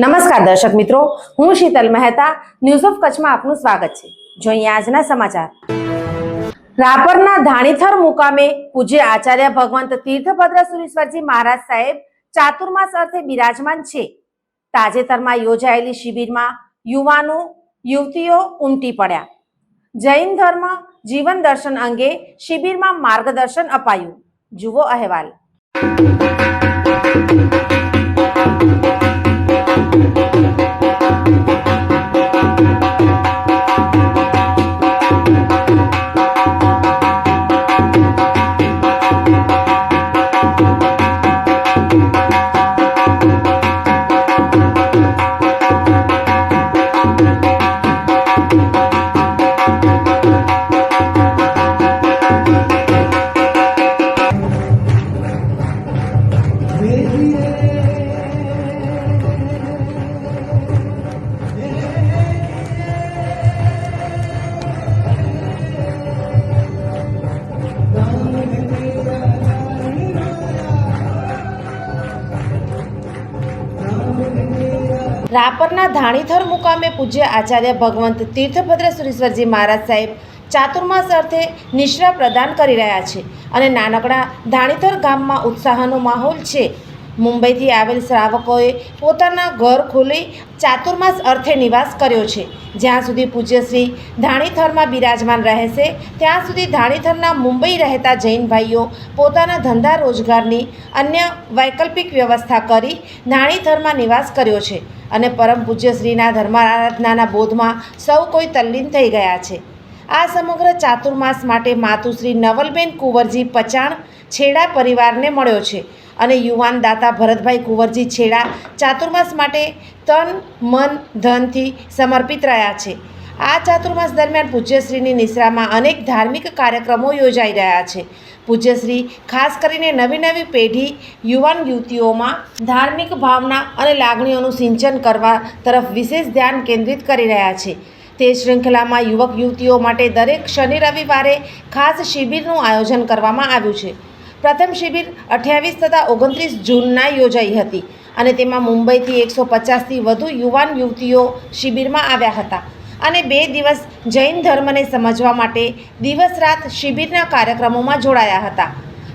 નમસ્કાર દર્શક મિત્રો, હું શીતલ મહેતા ન્યૂઝ ઓફ કચ્છમાં આપનું સ્વાગત છે. જોઈએ આજના સમાચાર. રાપરના ધાણીથર મુકામે પૂજ્ય આચાર્ય ભગવંત તીર્થભદ્ર સુરેશ્વરજી મહારાજ સાહેબ ચાતુર્માસ અર્થે બિરાજમાન છે. તાજેતરમાં યોજાયેલી શિબિરમાં યુવાનો, યુવતીઓ ઉમટી પડ્યા. જૈન ધર્મ જીવન દર્શન અંગે શિબિરમાં માર્ગદર્શન અપાયું. જુઓ અહેવાલ. ધાણીથર મુકામે પૂજ્ય આચાર્ય ભગવંત તીર્થભદ્ર સુરેશ્વરજી મહારાજ સાહેબ ચાતુર્માસ અર્થે નિશ્રા પ્રદાન કરી રહ્યા છે. અને નાનકડા ધાણીથર ગામમાં ઉત્સાહનો માહોલ છે. મુંબઈથી આવેલ શ્રાવકોએ પોતાના ઘર ખોલી ચાતુર્માસ અર્થે નિવાસ કર્યો છે. જ્યાં સુધી પૂજ્યશ્રી ધાણીથરમાં બિરાજમાન રહેશે, ત્યાં સુધી ધાણીથરના મુંબઈ રહેતા જૈન ભાઈઓ પોતાના ધંધા રોજગારની અન્ય વૈકલ્પિક વ્યવસ્થા કરી ધાણીથરમાં નિવાસ કર્યો છે અને પરમ પૂજ્યશ્રીના ધર્મારાધનાના બોધમાં સૌ કોઈ તલ્લીન થઈ ગયા છે. આ સમગ્ર ચાતુર્માસ માટે માતુશ્રી નવલબેન કુંવરજી પચાણ છેડા પરિવારને મળ્યો છે. અને યુવાન દાતા ભરતભાઈ કુંવરજી છેડા ચાતુર્માસ માટે તન, મન, ધનથી સમર્પિત રહ્યા છે. આ ચાતુર્માસ દરમિયાન પૂજ્યશ્રીની નિશ્રામાં અનેક ધાર્મિક કાર્યક્રમો યોજાઈ રહ્યા છે. પૂજ્યશ્રી ખાસ કરીને નવી નવી પેઢી યુવાન યુવતીઓમાં ધાર્મિક ભાવના અને લાગણીઓનું સિંચન કરવા તરફ વિશેષ ધ્યાન કેન્દ્રિત કરી રહ્યા છે. તે શૃંખલામાં યુવક યુવતીઓ માટે દરેક શનિ રવિવારે ખાસ શિબિરનું આયોજન કરવામાં આવ્યું છે. પ્રથમ શિબિર અઠ્યાવીસ તથા ઓગણત્રીસ જૂનના યોજાઈ હતી અને તેમાં મુંબઈથી એકસો પચાસથી વધુ યુવાન યુવતીઓ શિબિરમાં આવ્યા હતા. અને બે દિવસ જૈન ધર્મને સમજવા માટે દિવસ રાત શિબિરના કાર્યક્રમોમાં જોડાયા હતા.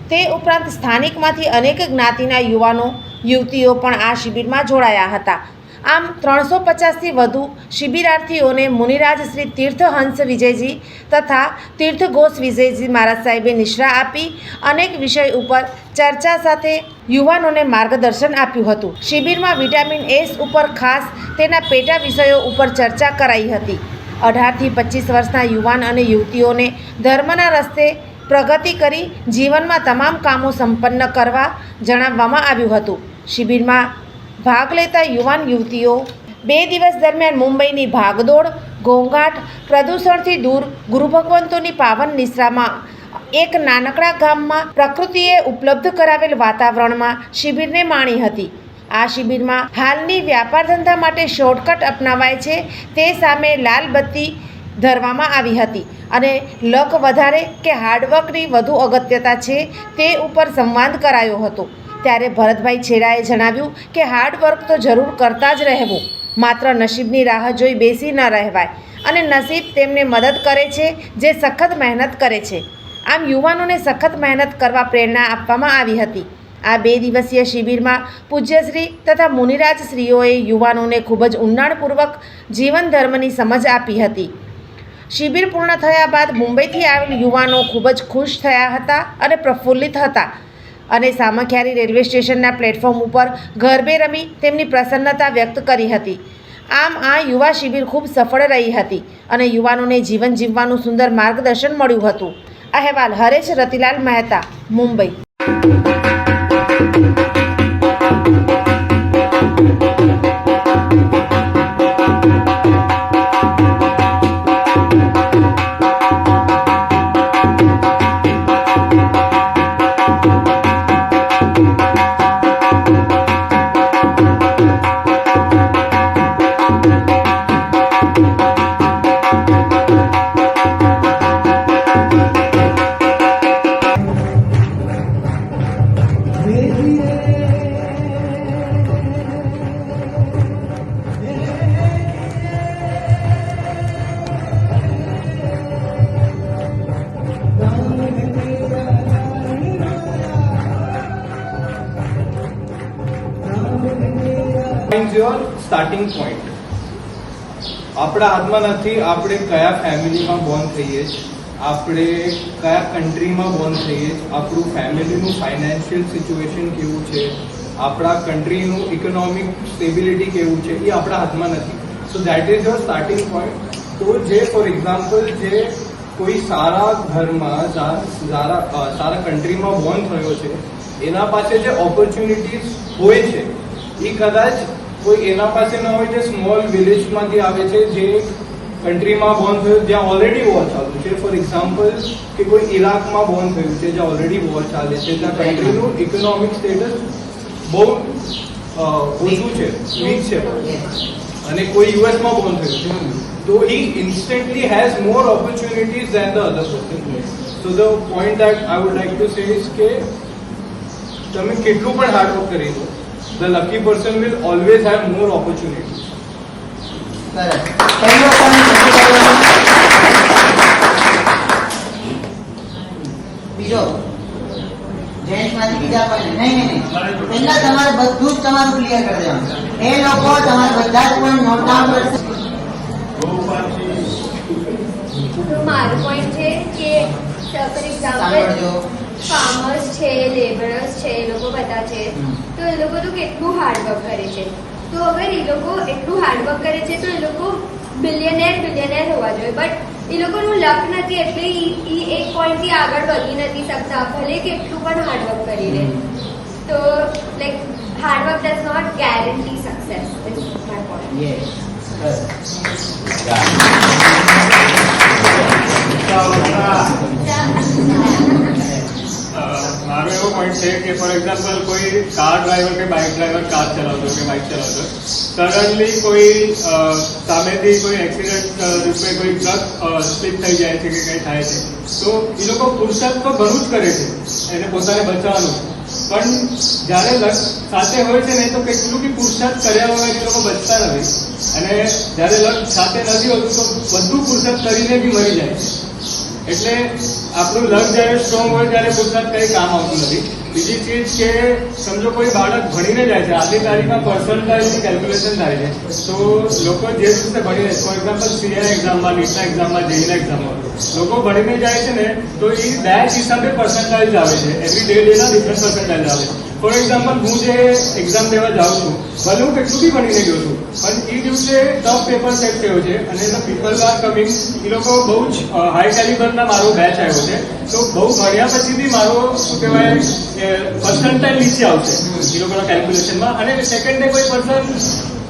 તે ઉપરાંત સ્થાનિકમાંથી અનેક જ્ઞાતિના યુવાનો, યુવતીઓ પણ આ શિબિરમાં જોડાયા હતા. આમ ત્રણસો પચાસથી વધુ શિબિરાર્થીઓને મુનિરાજ શ્રી તીર્થહંસ વિજયજી તથા તીર્થઘોષ વિજયજી મહારાજ સાહેબે નિશ્રા આપી અનેક વિષય ઉપર ચર્ચા સાથે યુવાનોને માર્ગદર્શન આપ્યું હતું. શિબિરમાં વિટામિન એસ ઉપર ખાસ તેના પેટા વિષયો ઉપર ચર્ચા કરાઈ હતી. અઢારથી પચીસ વર્ષના યુવાન અને યુવતીઓને ધર્મના રસ્તે પ્રગતિ કરી જીવનમાં તમામ કામો સંપન્ન કરવા જણાવવામાં આવ્યું હતું. શિબિરમાં ભાગ લેતા યુવાન યુવતીઓ બે દિવસ દરમિયાન મુંબઈની ભાગદોડ, ઘોંઘાટ પ્રદૂષણથી દૂર ગુરુ ભગવંતોની પાવન નિશ્રામાં એક નાનકડા ગામમાં પ્રકૃતિએ ઉપલબ્ધ કરાવેલ વાતાવરણમાં શિબિરને માણી હતી. આ શિબિરમાં હાલની વ્યાપાર ધંધા માટે શોર્ટકટ અપનાવાય છે તે સામે લાલ બત્તી ધરવામાં આવી હતી અને લક વધારે કે હાર્ડવર્કની વધુ અગત્યતા છે તે ઉપર સંવાદ કરાયો હતો. ત્યારે ભરતભાઈ છેડાએ જણાવ્યું કે હાર્ડવર્ક તો જરૂર કરતા જ રહેવું. માત્ર નસીબની રાહ જોઈ બેસી ન રહેવાય. અને નસીબ તેમને મદદ કરે છે, જે સખત મહેનત કરે છે. આમ યુવાનોને સખત મહેનત કરવા પ્રેરણા આપવામાં આવી હતી. આ બે દિવસીય શિબિરમાં પૂજ્યશ્રી તથા મુનિરાજશ્રીઓએ યુવાનોને ખૂબ જ ઊંડાણપૂર્વક જીવન ધર્મની સમજ આપી હતી. શિબિર પૂર્ણ થયા બાદ મુંબઈથી આવેલ યુવાનો ખૂબ જ ખુશ થયા હતા અને પ્રફુલ્લિત હતા. અને સામખિયારી રેલવે સ્ટેશનના પ્લેટફોર્મ ઉપર ગરબે રમી તેમની પ્રસન્નતા વ્યક્ત કરી હતી. આમ આ યુવા શિબિર ખૂબ સફળ રહી હતી અને યુવાનોને જીવન જીવવાનું સુંદર માર્ગદર્શન મળ્યું હતું. અહેવાલ Haresh Ratilal Mehta, Mumbai. Is your starting point આપણા હાથમાં નથી, આપણે કયા ફેમિલીમાં બોર્ન થઈએ આપણે કયા કન્ટ્રીમાં બોર્ન થઈએ આપણું ફેમિલીનું ફાઇનાન્શિયલ સિચ્યુએશન કેવું છે? આપણા કન્ટ્રીનું ઇકોનોમિક સ્ટેબિલિટી કેવું છે? એ આપણા હાથમાં નથી. So that is your starting point તો જે ફોર એક્ઝામ્પલ જે કોઈ સારા ઘરમાં સારા સારા કન્ટ્રીમાં બોર્ન થયો છે, એના પાસે જે ઓપોર્ચ્યુનિટીઝ હોય છે, એ કદાચ કોઈ એના પાસે ન હોય જે સ્મોલ વિલેજમાંથી આવે છે જે કન્ટ્રીમાં બોર્ન થયું જ્યાં ઓલરેડી વોર ચાલુ છે. ફોર એક્ઝામ્પલ કે કોઈ ઇરાકમાં બોર્ન થયું છે જ્યાં ઓલરેડી વોર ચાલે છે. જ્યાં કન્ટ્રીનું ઇકોનોમિક સ્ટેટસ બહુ ઓછું છે વીક છે. અને કોઈ યુએસમાં બોર્ન થયું છે. તો he instantly has more opportunities than the other person. So the point that i would like to say is કે તમે કેટલું પણ હાર્ડવર્ક કરી દો the lucky person will always have more opportunities સરસ પહેલો point રજૂ કરવાનો. બીજો જેન્ટ્સમાંથી બીજા point. નહીં નહીં નહીં પહેલા તમારે બધું જ તમારું ક્લિયર કરી દેવાનું એ લોકો તમારે બધા જ પોઈન્ટ નોટ ડાઉન કરશે તો મારો પોઈન્ટ છે કે ફોર એક્ઝામ્પલ સાંભળજો ફાર્મર્સ છે લેબરર્સ છે એ લોકો બધા છે હમ. તો એ લોકો તો કેટલું હાર્ડવર્ક કરે છે. તો અગર એ લોકો એટલું હાર્ડવર્ક કરે છે તો એ લોકો બિલિયનેર બિલિયનેર હોવા જોઈએ. બટ એ લોકોનું લક નથી એટલે એ એક પોઈન્ટથી આગળ વધી નથી શકતા. ભલે કેટલું પણ હાર્ડવર્ક કરી લે. તો like hard work does not guarantee success is my point yes uh, મારો એવો પોઈન્ટ છે કે ફોર એક્ઝામ્પલ કોઈ કાર ડ્રાઈવર કે બાઇક ડ્રાઈવર કાર ચલાવતો કે બાઇક ચલાવતો સડનલી કોઈ સામેથી કોઈ એક્સિડન્ટ રૂપે કોઈ ટ્રક સ્લીપ થઈ જાય છે કે કંઈ થાય છે. તો એ લોકો પુરુષાર્થ તો ઘણું જ કરે છે, એને પોતાને બચાવવાનું. પણ જ્યારે લક્ષ સાથે હોય છે ને તો કેટલું કે પુરુષાર્થ કર્યા વગર એ લોકો બચતા નથી. અને જ્યારે લક્ષ સાથે નથી હોતું, તો બધું પુરુષાર્થ કરીને બી મરી જાય છે. એટલે આપણું લક જ્યારે સ્ટ્રોંગ હોય ત્યારે પુરસાદ કંઈ કામ આવતું નથી. બીજી ચીજ કે સમજો કોઈ બાળક ભણીને જાય છે, આજની તારીખમાં પર્સન્ટાઇઝ કેલ્ક્યુલેશન થાય છે. તો લોકો જે રીતે ભણીને ફોર એક્ઝામ્પલ સીએ એક્ઝામમાં નીટના એક્ઝામમાં જેઈના એક્ઝામમાં લોકો ભણીને જાય છે ને, તો એ બેચ હિસાબે પર્સન્ટાઇઝ આવે છે એવરી ડે ડેના ડિફરન્ટ પર્સન્ટાઇઝ આવે ફોર એક્ઝામ્પલ હું જે એક્ઝામ દેવા જાઉં છું, ભલે હું કેટલું બી ભણીને ગયો છું, પણ એ દિવસે ટફ પેપર સેટ થયો છે, અને એના પીપલ આર કમિંગ એ લોકો બહુ જ હાઈ કેલિબરના મારો બેચ આવ્યો છે. તો બહુ ભણ્યા પછી બી મારો, શું કહેવાય પર્સન્ટાઇલ નીચે આવશે લોકોના કેલ્ક્યુલેશનમાં અને સેકન્ડ ડે કોઈ પર્સન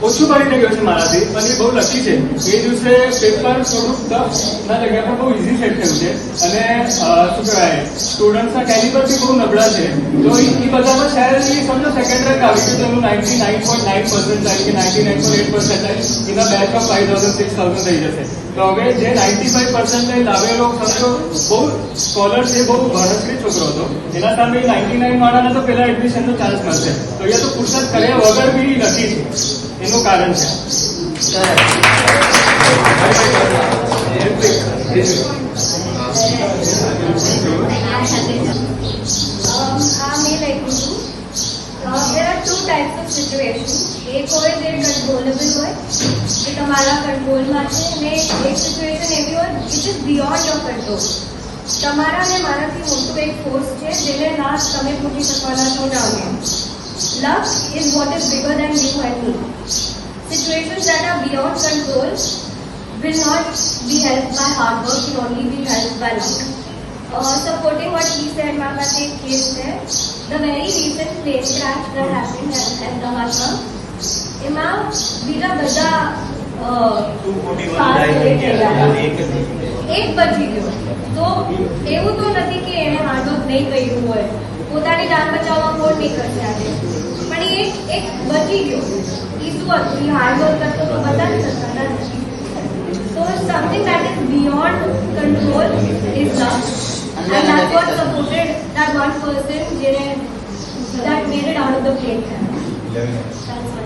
ઓછું ભણીને ગયો છે મારાથી પણ એ બહુ લકી છે. એ દિવસે પેપર થોડુંક ટફ ના જગ્યા પર બહુ ઇઝી સેટ થયું છે. અને શું કહેવાય સ્ટુડન્ટ્સના કેલિબર બી બહુ નબળા છે. તો એ બધામાં શહેર સમજો સેકન્ડ રેન્ક આવી ગયું તેનું ninety nine point nine percentile કે ninety nine point eight percentile એના back of five thousand six thousand થઈ જશે. તો હવે જે નાઇન્ટી ફાઈવ પર્સન્ટાઇલ લાવેલો સમજો બહુ સ્કોલર છે બહુ ભણતરી છોકરો હતો એના સામે નાઇન્ટી નાઇન વાળાને તો પહેલા એડમિશનનો ચાન્સ મળશે. તો અહીંયા તો પુરસાદ કર્યા વગર બી નથી. એનું કારણ છે સરસ Um, આ મેં લખ્યું હતું there are two types of situation એક હોય જે કંટ્રોલેબલ હોય જે તમારા કંટ્રોલમાં છે અને એક સિચ્યુએશન એવી હોય which is beyond your control તમારા અને મારાથી મોટું એક ફોર્સ છે જેને ના તમે પૂછી શકવાના છો ના મેં love is what is bigger than you and me that are beyond control will not be helped by hard work, will only be helped by luck. Uh, supporting what he said, મારા પાસે એક case છે very recent plane crash that happened at અમદાવાદમાં એમાં બીજા બધા uh, car delay થઈ ગયા હતા. એક બચી ગયો તો એવું તો નથી કે એણે હાર્ડવર્ક નહીં કર્યું હોય પોતાની જાન બચાવવા કોણ નહીં કરશે આજે પણ એ એક એક બચી ગયો એ શું હતું એ હાર્ડવર્ક કરતો તો બધા જ કરતા હતા So something that is beyond control is love. And that's what supported that one person જેને that made it out of the plane crash. That's all.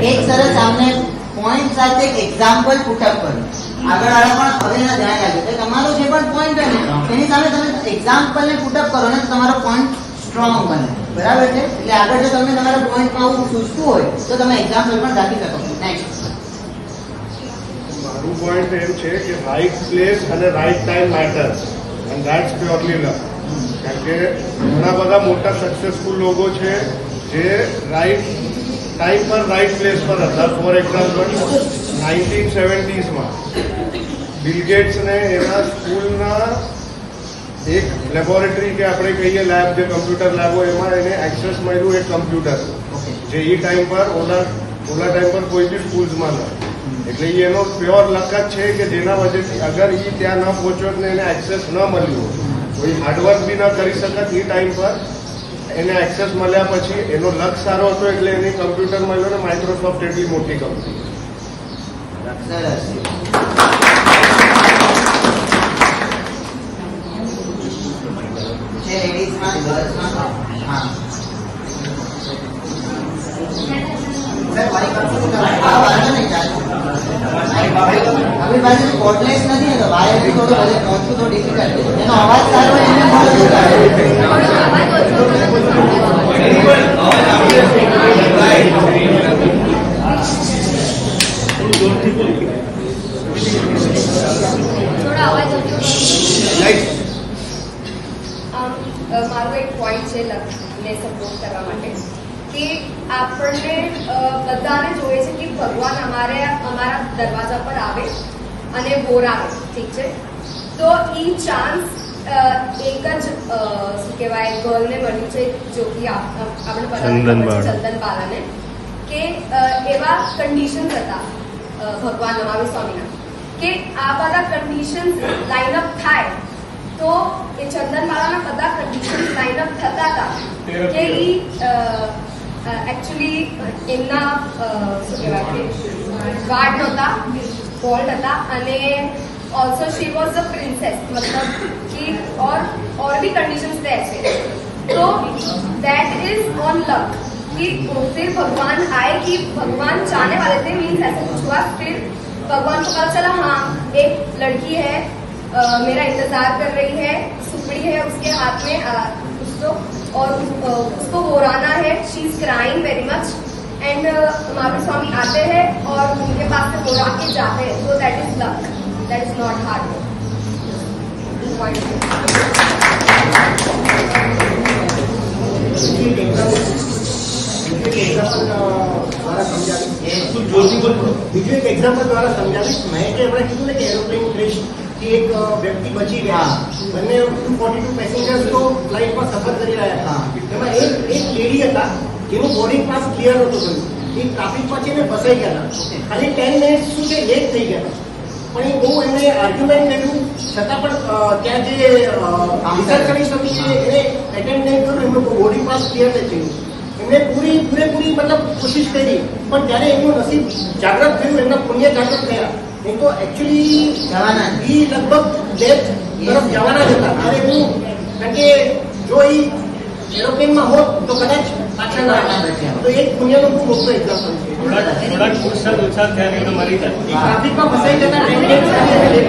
એક સરસ આમને પોઈન્ટ સાથે એક એક્ઝામ્પલ પુટઅપ કર્યું આગળવાળા પણ હવે ના ધ્યાન લાગે કે તમારો જે પણ પોઈન્ટ હોય ને એની સામે તમે એક્ઝામ્પલને પુટઅપ કરો ને તો તમારો પોઈન્ટ સ્ટ્રોંગ બને. બરાબર છે? એટલે આગળ જો તમને તમારા પોઈન્ટમાં આવું સૂચતું હોય તો તમે એક્ઝામ્પલ પણ રાખી શકો. નેક્સ્ટ મારું પોઈન્ટ એમ છે કે રાઈટ પ્લેસ અને right time matter and that's purely luck કારણ કે ઘણા બધા મોટા સક્સેસફુલ લોકો છે જે રાઈટ ટાઈમ પર રાઈટ પ્લેસ પર હતા. ફોર એક્ઝામ્પલ નાઇન્ટીન સેવન્ટીઝમાં બિલગેટ્સને એના સ્કૂલના એક લેબોરેટરી કે આપણે કહીએ લેબ જે કમ્પ્યુટર લેબ હોય, એમાં એને એક્સેસ મળ્યું એક કમ્પ્યુટર જે એ ટાઈમ પર, ઓલા ઓલા ટાઈમ પર કોઈ બી સ્કૂલ્સમાં ન એટલે એનો પ્યોર લક જ છે કે જેના વજેથી અગર એ ત્યાં ન પહોંચ્યો ને એને એક્સેસ ન મળ્યું કોઈ હાર્ડવર્ક બી ન કરી શકત એ ટાઈમ પર. એને એક્સેસ મળ્યા પછી એનો લક સારો હતો એટલે એની કમ્પ્યુટર મળ્યો ને માઇક્રોસોફ્ટ એટલી મોટી કંપની છે મારી પાસે કોર્ડલેસ નથી તો વાયર થોડો બધે પહોંચવું તો ડિફિકલ્ટ છે. એનો અવાજ સારો એને મારો એક પોઈન્ટ છે લક્ષ્યને સપોર્ટ કરવા માટે કે આપણને બધાને જોઈએ છે કે ભગવાન અમારે, અમારા દરવાજા પર આવે અને બોરાવે ઠીક છે? તો ઈ ચાન્સ એક જ શું કહેવાય ગર્લને મળ્યું છે જો કે આપણે ચંદન બાલાને કે એવા કન્ડિશન્સ હતા ભગવાન મહાવીર સ્વામીના કે આ બધા કન્ડિશન્સ અપ થાય તો એ ચંદનમાળાના બધા કન્ડિશન્સ લાઇનઅપ થતા હતા કે એ એકચ્યુઅલી એમના શું કહેવાય કે ગાર્ડ નહોતા ફોલ્ટ હતા અને also she was a princess મતલબ कि और और भी कंडीशंस थे ऐसे तो दैट इज ऑन लक कि फिर भगवान आए कि भगवान चाहने वाले थे मीन्स ऐसे कुछ हुआ फिर भगवान को पता चला हाँ एक लड़की है अ, मेरा इंतजार कर रही है सुपड़ी है उसके हाथ में अ, उसको और उस- अ, उसको बोराना है she is crying very much and Mahavir Swami आते हैं और उनके पास से बोरा के जाते हैं तो that is luck that is not hard બીજું એક એક્ઝામ્પલ દ્વારા સમજાવીશ મેં કે એમણે કીધું ને કે એરોપ્લેન ક્રેશ થી એક અ, વ્યક્તિ બચી ગયા બંને ટુ ફોર્ટી ટુ પેસેન્જર્સ તો ફ્લાઇટમાં સફર કરી રહ્યા હતા એમાં એક એક લેડી હતા જેનું બોર્ડિંગ પાસ ક્લિયર નહોતું થયું. એ ટ્રાફિકમાં છે ને ફસાઈ ગયા હતા ખાલી ટેન મિનિટ શું છે લેટ થઈ ગયા પણ એ બહુ એમણે આર્ગ્યુમેન્ટ કર્યું. છતાં પણ ત્યાં જે વિચાર કરી શકી છે એને એટેન્ડ નહીં કર્યું એમનું બોર્ડિંગ પાસ ક્લિયર નથી થયું એમણે પૂરી પૂરેપૂરી મતલબ કોશિશ કરી. પણ ત્યારે એમનું નસીબ જાગૃત થયું એમના પુણ્ય જાગૃત થયા. નહીં તો એકચ્યુઅલી જવાના એ લગભગ ડેથ તરફ જવાના જ હતા. ત્યારે હું કારણ કે જો એ એરોપ્લેનમાં હોત તો કદાચ. તો એક પુણ્યનો બહુ મોટો એક્ઝામ્પલ છે. થોડાક થોડાક ઉત્સાહ ઉત્સાહ થયા નહીં તો મરી જાય. ટ્રાફિકમાં ફસાઈ જતા